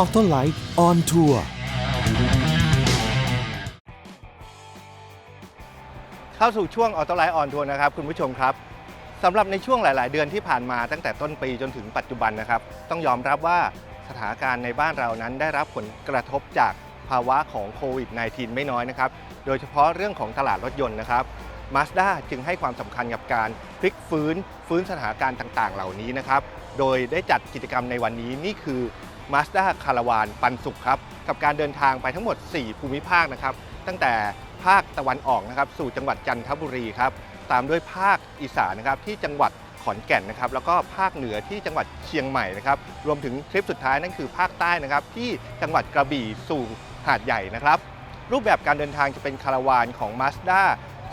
Auto Life on Tour เข้าสู่ช่วงออโตไลท์ออนทัวร์นะครับคุณผู้ชมครับสำหรับในช่วงหลาย ๆ เดือนที่ผ่านมาตั้งแต่ต้นปีจนถึงปัจจุบันนะครับ ต้องยอมรับว่าสถานการณ์ในบ้านเรานั้นได้รับผลกระทบจากภาวะของโควิด -19 ไม่น้อยนะครับ โดยเฉพาะเรื่องของตลาดรถยนต์นะครับ Mazda จึงให้ความสำคัญกับการพลิกฟื้น ฟื้นสถานการณ์ต่าง ๆ เหล่านี้นะครับ โดยได้จัดกิจกรรมในวันนี้นี่คือ Mazda คาราวานปันสุขครับกับการเดินทางไปทั้งหมด 4 ภูมิภาคนะครับตั้งแต่ภาคตะวันออกนะครับสู่จังหวัดจันทบุรีครับตามด้วยภาคอีสานนะครับที่จังหวัดขอนแก่นนะครับแล้วก็ภาคเหนือที่จังหวัดเชียงใหม่นะครับรวมถึงทริปสุดท้ายนั่นคือภาคใต้นะครับที่จังหวัดกระบี่สู่หาดใหญ่นะครับรูปแบบการเดินทางจะเป็นคาราวานของ Mazda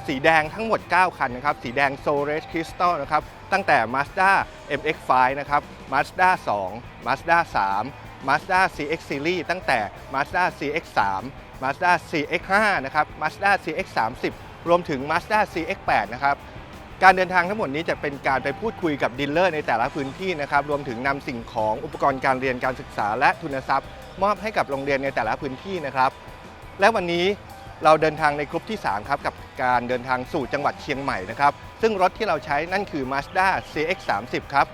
สีแดงทั้งหมด 9 คันนะครับ สีแดง Soul Red Crystal นะครับ ตั้งแต่ Mazda MX-5 นะครับ Mazda 2 Mazda 3 Mazda CX Series ตั้งแต่ Mazda CX-3 Mazda CX-5 นะครับ Mazda CX-30 รวมถึง Mazda CX-8 นะครับการเดินทางทั้งหมดนี้จะเป็นการไปพูดคุยกับดีลเลอร์ในแต่ละพื้นที่นะครับ รวมถึงนำสิ่งของอุปกรณ์การเรียนการศึกษาและทุนทรัพย์ มอบให้กับโรงเรียนในแต่ละพื้นที่นะครับ และวันนี้เราเดินทางในกลุ่มที่ 3 ครับ กับการเดินทางสู่จังหวัดเชียงใหม่นะครับ ซึ่งรถที่เราใช้นั่นคือ Mazda CX-30 ครับ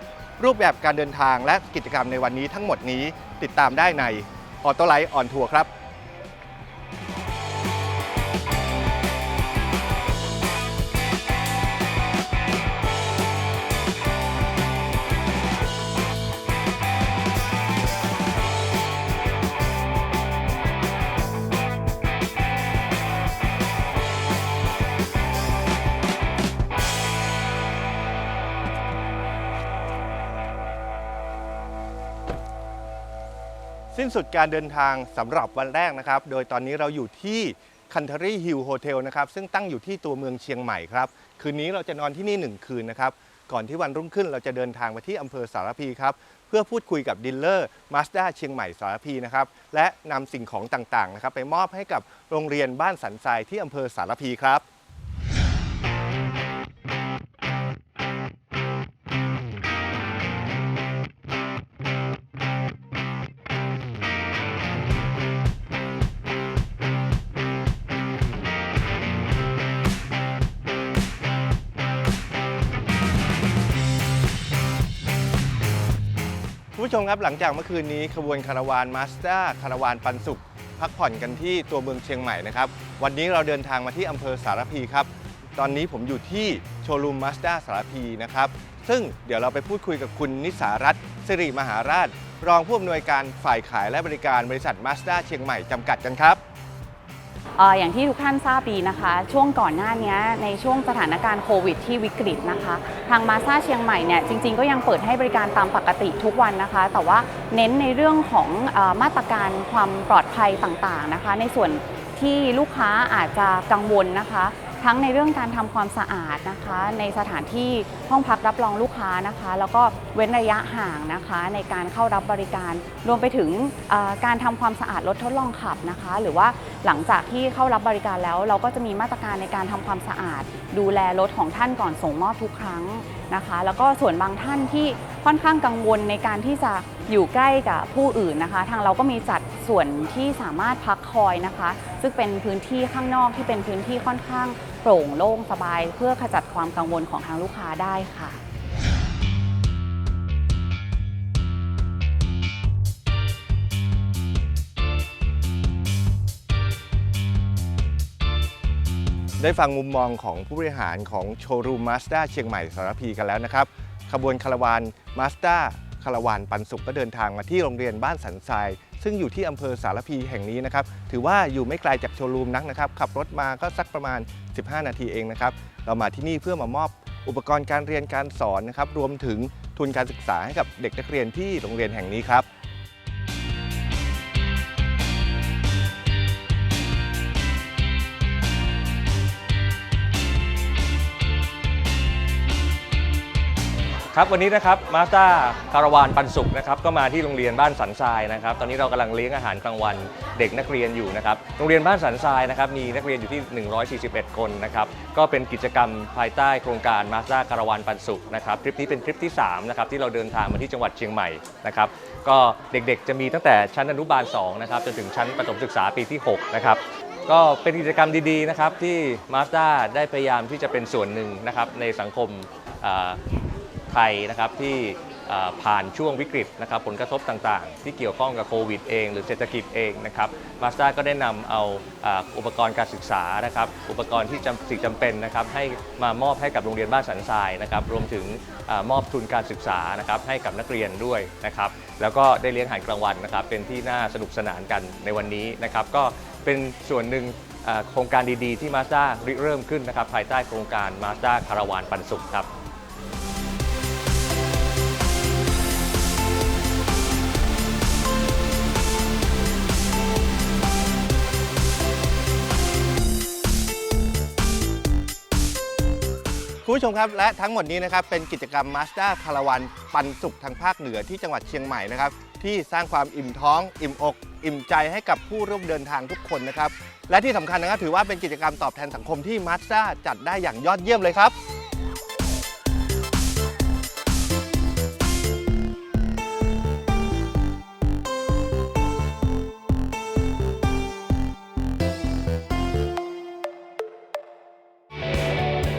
รูปแบบการเดินทางและกิจกรรมในวันนี้ทั้งหมดนี้ติดตามได้ในออโตไลท์ออนทัวร์ครับ สิ้นสุดการเดินทางสำหรับวันแรกนะครับ โดยตอนนี้เราอยู่ที่ Country Hill Hotel นะครับ ซึ่งตั้งอยู่ที่ตัวเมืองเชียงใหม่ครับ คืนนี้เราจะนอนที่นี่ 1 คืนนะครับ ก่อนที่วันรุ่งขึ้นเราจะเดินทางไปที่อำเภอสารพีครับ เพื่อพูดคุยกับดีลเลอร์ Mazda เชียงใหม่สารพีนะครับ และนำสิ่งของต่างๆนะครับไปมอบให้กับโรงเรียนบ้านสันทรายที่อำเภอสารพีครับ คุณผู้ชมครับหลังจากเมื่อคืนนี้ขบวนคาราวานมาสเตอร์คาราวานปันสุข พักผ่อนกันที่ตัวเมืองเชียงใหม่นะครับ วันนี้เราเดินทางมาที่อำเภอสารพีครับ ตอนนี้ผมอยู่ที่โชว์รูมมาสเตอร์สารพีนะครับ ซึ่งเดี๋ยวเราไปพูดคุยกับคุณนิสารัตน์สิริมหาราช รองผู้อำนวยการฝ่ายขายและบริการบริษัทมาสเตอร์เชียงใหม่จำกัดกันครับ อย่างที่ทุกท่านทราบดีนะคะ ช่วงก่อนหน้านี้ในช่วงสถานการณ์โควิดที่วิกฤตนะคะ ทางมาซาเชียงใหม่เนี่ยจริง ๆ ก็ยังเปิดให้บริการตามปกติทุกวันนะคะ แต่ว่าเน้นในเรื่องของอมาตรการความปลอดภัยต่างๆนะคะ ในส่วนที่ลูกค้าอาจจะกังวลนะคะ ทั้งในเรื่องการทำความสะอาดนะคะ ในสถานที่ห้องพักรับรองลูกค้านะคะ แล้วก็เว้นระยะห่างนะคะ ในการเข้ารับบริการ รวมไปถึงการทำความสะอาดรถทดลองขับนะคะ หรือว่า หลังจากที่เข้ารับบริการแล้ว เราก็จะมีมาตรการในการทำความสะอาด ดูแลรถของท่านก่อนส่งมอบทุกครั้งนะคะ แล้วก็ส่วนบางท่านที่ค่อนข้างกังวลในการที่จะอยู่ใกล้กับผู้อื่นนะคะ ทางเราก็มีจัดส่วนที่สามารถพักคอยนะคะ ซึ่งเป็นพื้นที่ข้างนอกที่เป็นพื้นที่ค่อนข้างโปร่งโล่งสบาย เพื่อขจัดความกังวลของทางลูกค้าได้ค่ะ ได้ฟังมุมมองของผู้บริหารของโชว์รูมมาสด้าเชียงใหม่สารพีกันแล้วนะครับ ขบวนคาราวานมาสด้าคาราวานปันสุขก็เดินทางมาที่โรงเรียนบ้านสันทราย ซึ่งอยู่ที่อำเภอสารพีแห่งนี้นะครับ ถือว่าอยู่ไม่ไกลจากโชว์รูมนักนะครับ ขับรถมาก็สักประมาณ 15 นาทีเองนะครับ เรามาที่นี่เพื่อมามอบอุปกรณ์การเรียนการสอนนะครับ รวมถึงทุนการศึกษาให้กับเด็กนักเรียนที่โรงเรียนแห่งนี้ครับ ครับวันนี้นะครับมาสด้าคาราวานปันสุขนะครับก็มาที่โรงเรียนบ้านสันทรายนะครับตอนนี้เรากำลังเลี้ยงอาหารกลางวันเด็กนักเรียนอยู่นะครับโรงเรียนบ้านสันทรายนะครับมีนักเรียนอยู่ที่ 141 คนนะครับก็เป็นกิจกรรมภายใต้โครงการมาสด้าคาราวานปันสุขนะครับทริปนี้เป็นทริปที่3นะครับที่เราเดินทางมาที่จังหวัดเชียงใหม่นะครับก็เด็กๆจะมีตั้งแต่ชั้นอนุบาล2นะครับจนถึงชั้นประถมศึกษาปีที่6นะครับก็เป็นกิจกรรมดีๆนะครับที่ Mazda ได้พยายามที่จะเป็นส่วนหนึ่งนะครับในสังคม ไทยนะครับที่ผ่านช่วงวิกฤตนะครับผลกระทบต่างๆ ที่เกี่ยวข้องกับโควิดเอง หรือเศรษฐกิจเองนะครับ Mazda ก็ได้นำเอาอุปกรณ์การศึกษานะครับอุปกรณ์ที่จำสิ่งจำเป็นนะครับให้มามอบให้กับโรงเรียนบ้านสันทรายนะครับรวมถึงอมอบทุนการศึกษานะครับให้กับนักเรียนด้วยนะครับแล้วก็ได้เลี้ยงอาหารกลางวันนะครับเป็นที่น่าสนุกสนานกันในวันนี้นะครับก็เป็นส่วนหนึ่งโครงการดีๆ ที่ Mazda ริเริ่มขึ้นนะครับภายใต้โครงการ Mazda คาราวานปันสุขครับ คุณผู้ชมครับและทั้งหมดนี้นะครับเป็นกิจกรรมมาสด้าคาราวานปันสุขทางภาคเหนือที่จังหวัดเชียงใหม่นะครับที่สร้างความอิ่มท้อง อิ่มอก อิ่มใจให้กับผู้ร่วมเดินทางทุกคนนะครับและที่สำคัญนะครับถือว่าเป็นกิจกรรมตอบแทนสังคมที่มาสด้าจัดได้อย่างยอดเยี่ยมเลยครับ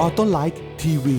อโต้ไลท์ทีวี